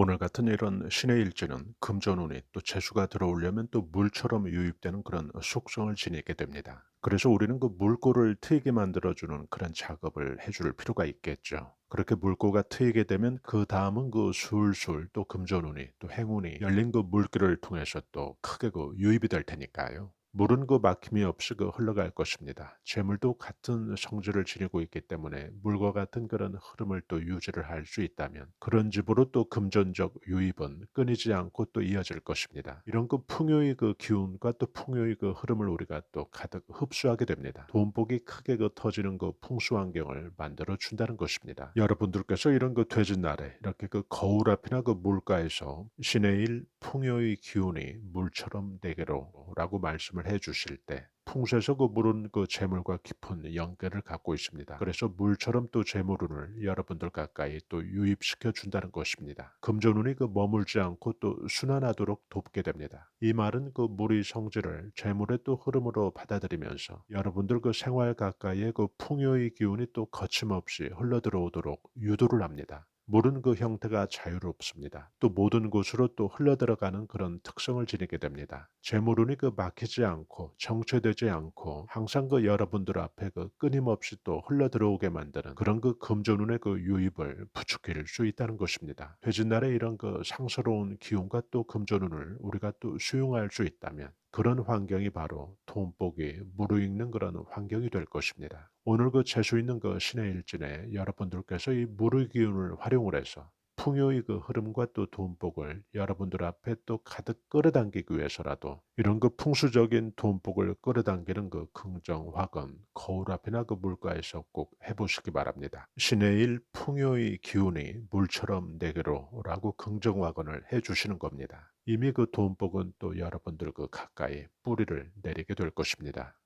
오늘 같은 이런 신의 일지는 금전운이 또 재수가 들어오려면 또 물처럼 유입되는 그런 속성을 지니게 됩니다. 그래서 우리는 그 물꼬를 트이게 만들어주는 그런 작업을 해줄 필요가 있겠죠. 그렇게 물꼬가 트이게 되면 그 다음은 그 술술 또 금전운이 또 행운이 열린 그 물길을 통해서 또 크게 그 유입이 될 테니까요. 물은 그 막힘이 없이 그 흘러갈 것입니다. 재물도 같은 성질을 지니고 있기 때문에 물과 같은 그런 흐름을 또 유지를 할 수 있다면 그런 집으로 또 금전적 유입은 끊이지 않고 또 이어질 것입니다. 이런 그 풍요의 그 기운과 또 풍요의 그 흐름을 우리가 또 가득 흡수하게 됩니다. 돈복이 크게 그 터지는 그 풍수 환경을 만들어 준다는 것입니다. 여러분들께서 이런 그 되진 날에 이렇게 그 거울 앞이나 그 물가에서 신의 일 풍요의 기운이 물처럼 내게로라고 말씀을 해 주실 때 풍수에서 그 물은 그 재물과 깊은 연결을 갖고 있습니다. 그래서 물처럼 또 재물운을 여러분들 가까이 또 유입시켜 준다는 것입니다. 금전운이 그 머물지 않고 또 순환하도록 돕게 됩니다. 이 말은 그 물의 성질을 재물의 또 흐름으로 받아들이면서 여러분들 그 생활 가까이에 그 풍요의 기운이 또 거침없이 흘러 들어오도록 유도를 합니다. 물은 그 형태가 자유롭습니다. 또 모든 곳으로 또 흘러들어가는 그런 특성을 지니게 됩니다. 재물운이 그 막히지 않고 정체되지 않고 항상 그 여러분들 앞에 그 끊임없이 또 흘러들어오게 만드는 그런 그 금전운의 그 유입을 부추길 수 있다는 것입니다. 되진날에 이런 그 상스러운 기운과 또 금전운을 우리가 또 수용할 수 있다면 그런 환경이 바로 돈복이 무르익는 그런 환경이 될 것입니다. 오늘 그 재수 있는 그 신의 일진에 여러분들께서 이 무르 기운을 활용을 해서 풍요의 그 흐름과 또 돈복을 여러분들 앞에 또 가득 끌어당기기 위해서라도 이런 그 풍수적인 돈복을 끌어당기는 그 긍정 화건 거울 앞이나 그 물가에서 꼭 해보시기 바랍니다. 신의 일 풍요의 기운이 물처럼 내게로라고 긍정 화건을 해주시는 겁니다. 이미 그 돈복은 또 여러분들 그 가까이 뿌리를 내리게 될 것입니다.